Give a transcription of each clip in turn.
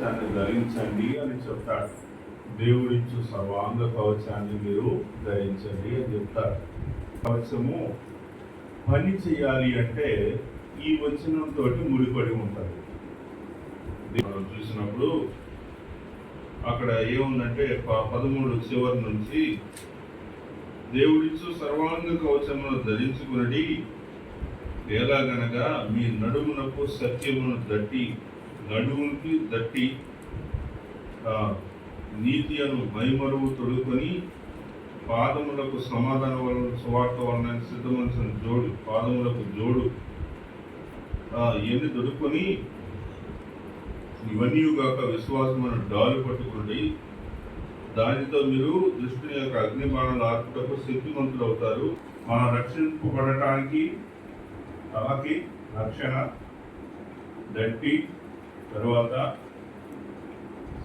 కవచాన్ని ధరించండి అని చెప్తాడు. దేవుడిచ్చు సర్వాంగ కవచాన్ని మీరు ధరించండి అని చెప్తారు కవచము పని చేయాలి అంటే ఈ వచనంతో ముడిపడి ఉంటుంది. మనం చూసినప్పుడు అక్కడ ఏముందంటే ప- పదమూడు చివరి నుంచి దేవుడిచ్చు సర్వాంగ కవచమును ధరించుకునడి ఎలాగనగా మీ నడుమునకు సత్యమును దట్టి నడుముకి దట్టి నీతి అను మైమరువు తొడుకొని పాదములకు సమాధాన వలన సువార్త వలన సిద్ధమనసిన జోడు పాదములకు జోడు ఆ, ఇవన్నీ దొడుకొని ఇవన్నీ కాక విశ్వాసమైన డాలు పట్టుకోండి దానితో మీరు దృష్టిని యొక్క అగ్నిబాణాలు ఆర్పుటకు శక్తివంతులు అవుతారు మన రక్షింపబడటానికి తలకి రక్షణ దట్టి తరువాత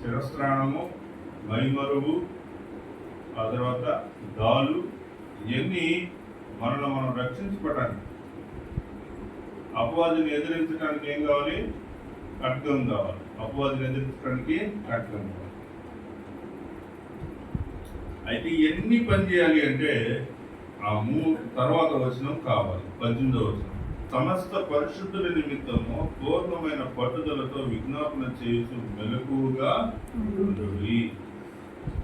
శిరస్త్రాణము మైమరువు ఆ తర్వాత దాలు ఇవన్నీ మనల్ని మనం రక్షించుకోవటానికి. అపవాదిని ఎదిరించడానికి ఏం కావాలి? ఖడ్గం కావాలి. అపవాదిని ఎదిరించడానికి ఖడ్గం కావాలి. అయితే ఎన్ని పని చేయాలి అంటే ఆ మూ తర్వాత వచనం కావాలి. పద్దెనిమిదో వచనం. సమస్త పరిశుద్ధుల నిమిత్తము పూర్ణమైన పట్టుదలతో విజ్ఞాపన చేస్తూ మెలకువగా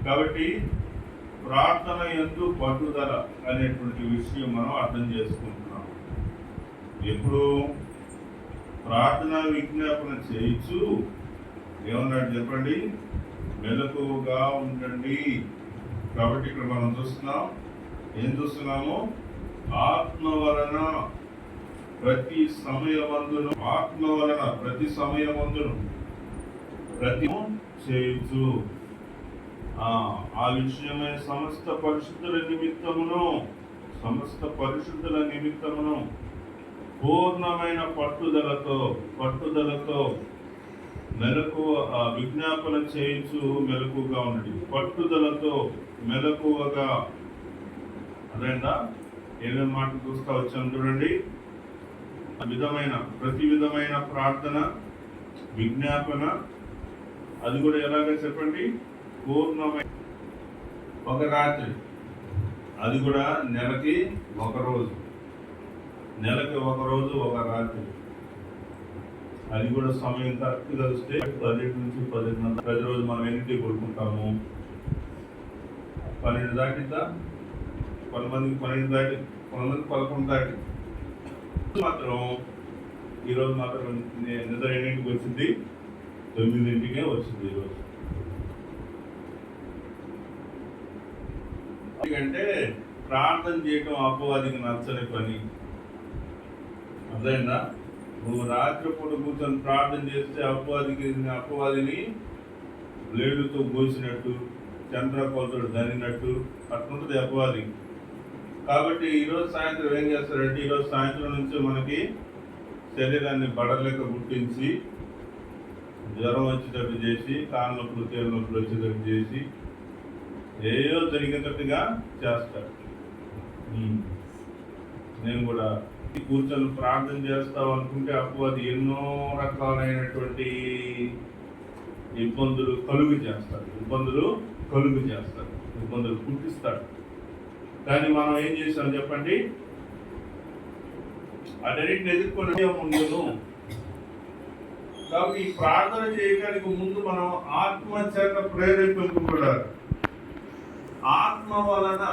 కాబట్టి ప్రార్థన ఎందు పట్టుదల అనేటువంటి విషయం మనం అర్థం చేసుకుంటున్నాం. ఎప్పుడు ప్రార్థన విజ్ఞాపన చేయొచ్చు ఏమన్నాడు చెప్పండి? మెలకువగా ఉండండి. కాబట్టి ఇక్కడ మనం చూస్తున్నాం. ఏం చూస్తున్నాము? ఆత్మ వలన ప్రతి సమయమందును ఆత్మ వలన ప్రతి సమయమందును ప్రతి చేయొచ్చు ఆ విషయమై సమస్త పరిశుద్ధుల నిమిత్తమును సమస్త పరిశుద్ధుల నిమిత్తమును పూర్ణమైన పట్టుదలతో పట్టుదలతో మెలకు విజ్ఞాపన చేయించు మెలకుగా ఉండండి పట్టుదలతో మెలకువగా. అదేందా? ఏమేమి మాటలు చూస్తా వచ్చాను చూడండి. విధమైన ప్రతి విధమైన ప్రార్థన విజ్ఞాపన. అది కూడా ఎలాగ చెప్పండి? పూర్ణమైన. ఒక రాత్రి. అది కూడా నెలకి ఒక రోజు. నెలకి ఒక రోజు ఒక రాత్రి. అది కూడా సమయం కరెక్ట్గా వస్తే పదిహేడు నుంచి పదిహేను ప్రతిరోజు మనం ఎన్నింటికి కొడుకుంటాము పన్నెండు దాటిద్దా? కొంతమందికి పన్నెండు దాటి కొంతమందికి పదకొండు దాటి. మాత్రం ఈరోజు మాత్రం నే- నిద్ర ఎన్నింటికి వచ్చింది? తొమ్మిదింటికే వచ్చింది ఈరోజు ఎందుకంటే ప్రార్థన చేయటం అపవాదికి నచ్చని పని. అర్థమైందా? నువ్వు రాత్రిపూట కూర్చొని ప్రార్థన చేస్తే అపవాదికి అపవాదిని బ్లేడుతో కోసినట్టు చంద్రకోతుడు దనినట్టు అట్లుంటుంది అపవాదికి కాబట్టి ఈరోజు సాయంత్రం ఏం చేస్తారంటే ఈరోజు సాయంత్రం నుంచి మనకి శరీరాన్ని బడలేక గుర్తించి జ్వరం వచ్చేటట్టు చేసి కాళ్ళ నొప్పులు తేలు నొప్పులు వచ్చేటట్టు చేసి ఏదో జరిగేటట్టుగా చేస్తారు. ఉమ్. నేను కూడా కూర్చొని ప్రార్థన చేస్తావు అనుకుంటే అపవాది ఎన్నో రకాలైనటువంటి ఇబ్బందులు కలుగు చేస్తారు. ఇబ్బందులు కలుగు చేస్తారు. ఇబ్బందులు పుట్టిస్తాడు దాన్ని మనం ఏం చేస్తాం చెప్పండి? అన్నిటిని ఎదుర్కొనే ముందును కాబట్టి ఈ ప్రార్థన చేయడానికి ముందు మనం ఆత్మచేత ప్రేరేపింపబడాలి. ఆత్మ వలన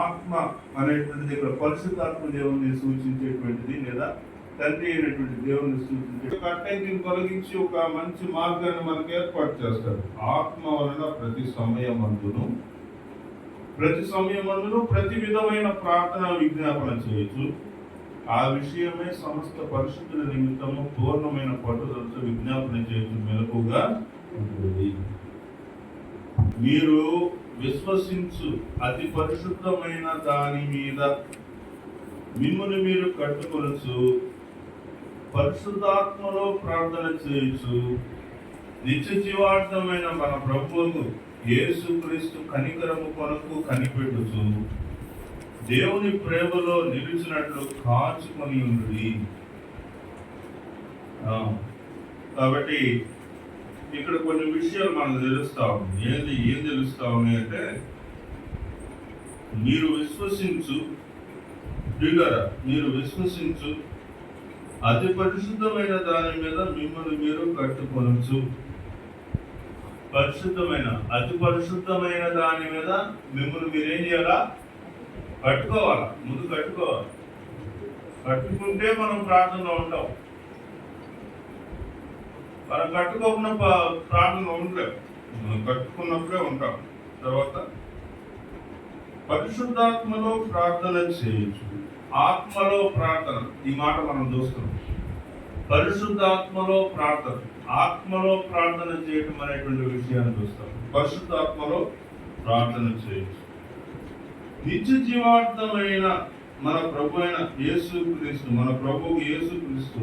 ఆత్మ అనేటువంటిది ఇక్కడ పరిశుద్ధాత్మ దేవుని సూచించేటువంటిది లేదా తండ్రి అయినటువంటి దేవుని సూచించే కట్టంకిని తొలగించి ఒక మంచి మార్గాన్ని మనకు ఏర్పాటు చేస్తాడు. ఆత్మ వలన ప్రతి సమయం అందును ప్రతి సమయమందును ప్రతి విధమైన ప్రార్థన విజ్ఞాపన చేయొచ్చు. ఆ విషయమే సమస్త పరిశుద్ధుల నిమిత్తము పూర్ణమైన పట్టుదలతో విజ్ఞాపన చేయొచ్చు మెలకుగా ఉంటుంది. మీరు విశ్వసించు అతి పరిశుద్ధమైన దాని మీద మిమ్మల్ని మీరు కట్టుకొనచ్చు. పరిశుద్ధాత్మలో ప్రార్థన చేయొచ్చు. నిత్య జీవార్థమైన మన ప్రభువుకు యేసుక్రీస్తు కనికరము కొరకు కనిపెట్టుచు దేవుని ప్రేమలో నిలిచినట్లు కాచుకొని ఉండి కాబట్టి ఇక్కడ కొన్ని విషయాలు మనకు తెలుస్తా ఉంది. ఏంది ఏం తెలుస్తా ఉన్నాయి అంటే మీరు విశ్వసించు ప్రియులారా మీరు విశ్వసించు అతి పరిశుద్ధమైన దాని మీద మిమ్మల్ని మీరు కట్టుకొనచ్చు పరిశుద్ధమైన అతి పరిశుద్ధమైన దాని మీద మిమ్మల్ని మీరేం చేయాలా? కట్టుకోవాలా? ముందు కట్టుకోవాలి. కట్టుకుంటే మనం ప్రార్థనలో ఉంటాం. మనం కట్టుకోకుండా ప్రార్థనలో ప్రార్థన ఉండలేం కట్టుకున్నప్పుడే ఉంటాం. తర్వాత పరిశుద్ధాత్మలో ప్రార్థన చేయొచ్చు. ఆత్మలో ప్రార్థన. ఈ మాట మనం చూస్తున్నాం. పరిశుద్ధాత్మలో ప్రార్థన. ఆత్మలో ప్రార్థన చేయటం అనేటువంటి విషయాన్ని చూస్తాం. పరిశుద్ధాత్మలో ప్రార్థన చేయొచ్చు నిత్య జీవార్థమైన మన ప్రభు అయిన యేసు క్రీస్తు మన ప్రభు యేసు క్రీస్తు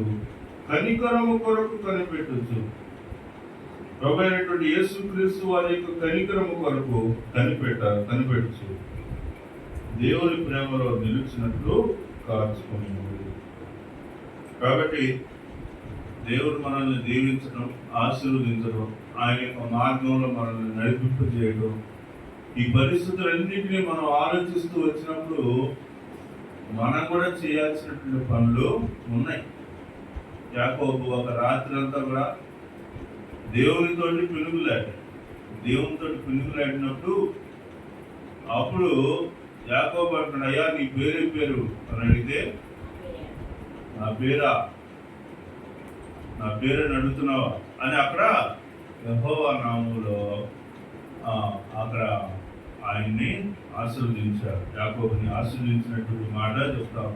కనికరము కొరకు కనిపెట్టచ్చు ప్రభు అయినటువంటి యేసు క్రీస్తు వారి యొక్క కనికరము కొరకు కనిపెట్ట కనిపెట్టచ్చు దేవుని ప్రేమలో నిలిచినట్లు కాచుకుని కాబట్టి దేవుడు మనల్ని దీవించడం ఆశీర్వదించడం ఆయన యొక్క మార్గంలో మనల్ని నడిపింపు చేయడం ఈ పరిస్థితులన్నింటినీ మనం ఆలోచిస్తూ వచ్చినప్పుడు మనం కూడా చేయాల్సినటువంటి పనులు ఉన్నాయి. యాకోబు ఒక రాత్రి అంతా కూడా దేవునితోటి పిలుగులాట దేవునితో పిలుగులాడినప్పుడు అప్పుడు యాకోబు అంటున్నాడు అయ్యా నీ పేరు పేరు? అని అడిగితే నా పేరా? నా పేరు అడుగుతున్నావా అని అక్కడ యహోవా నామంలో అక్కడ ఆయన్ని ఆశీర్వదించారు యాకోబుని ఆశీర్వదించినటువంటి మాట చెప్తాం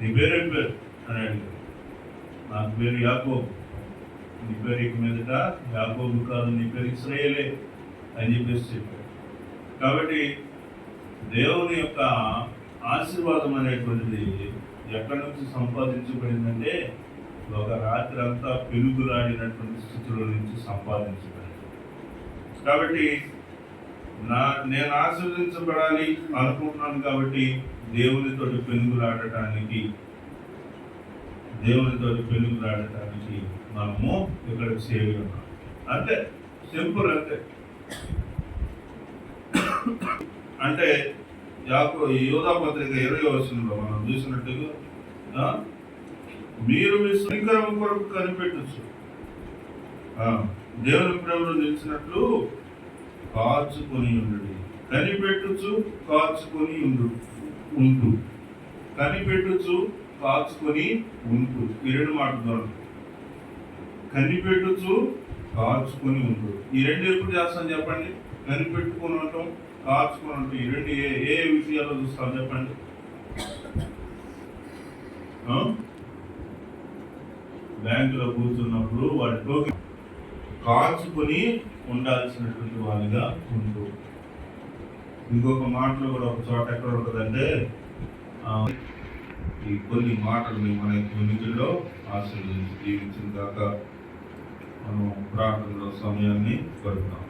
నీ పేరేం పేరు? అని అడిగారు నా పేరు యాకోబు. నీ పేరు ఇక మీదట యాకోబు కాదు నీ పేరు ఇస్రాయేలే అని చెప్పేసి చెప్పారు కాబట్టి దేవుని యొక్క ఆశీర్వాదం అనేటువంటిది ఎక్కడి నుంచి సంపాదించబడిందంటే ఒక రాత్రి అంతా పెనుగులాడినటువంటి స్థితిలో నుంచి సంపాదించబడింది కాబట్టి నా నేను ఆశీర్వదించబడాలి అనుకుంటున్నాను కాబట్టి దేవునితో పెనుగులాడటానికి దేవునితో పెనుగులాడటానికి మనము ఇక్కడ చేరి ఉన్నాం. అంతే. సింపుల్ అంతే. అంటే యాకో యోధా పత్రిక ఇరవై వచనంలో మనం చూసినట్టుగా మీరు మీ స్వీకరం కొరకు కనిపెట్టచ్చు దేవుని ప్రేమలో నిలిచినట్లు కాచుకొని ఉండు కనిపెట్టుచు కాచుకొని ఉండు ఉంటు కనిపెట్టుచు కాచుకొని ఉంటు ఈ రెండు మాటలు కనిపెట్టుచు కాచుకొని ఉండు. ఈ రెండు ఎప్పుడు చేస్తాను చెప్పండి? కనిపెట్టుకొని ఉండటం కాచుకొని ఉండటం. ఈ రెండు ఏ ఏ విషయాల్లో చూస్తాం చెప్పండి? బ్యాంకులో కూర్చున్నప్పుడు వాటిలో టోకెన్ కాచుకొని ఉండాల్సినటువంటి వాళ్ళుగా ఉంటూ ఇంకొక మాటలో కూడా ఒక చోట ఎక్కడ ఉంటుందంటే ఈ కొన్ని మాటలు మన కొన్నిటిలో ఆశీర్వదించి జీవించిన దాకా మనం ప్రార్థనలో సమయాన్ని గడుపుతాం.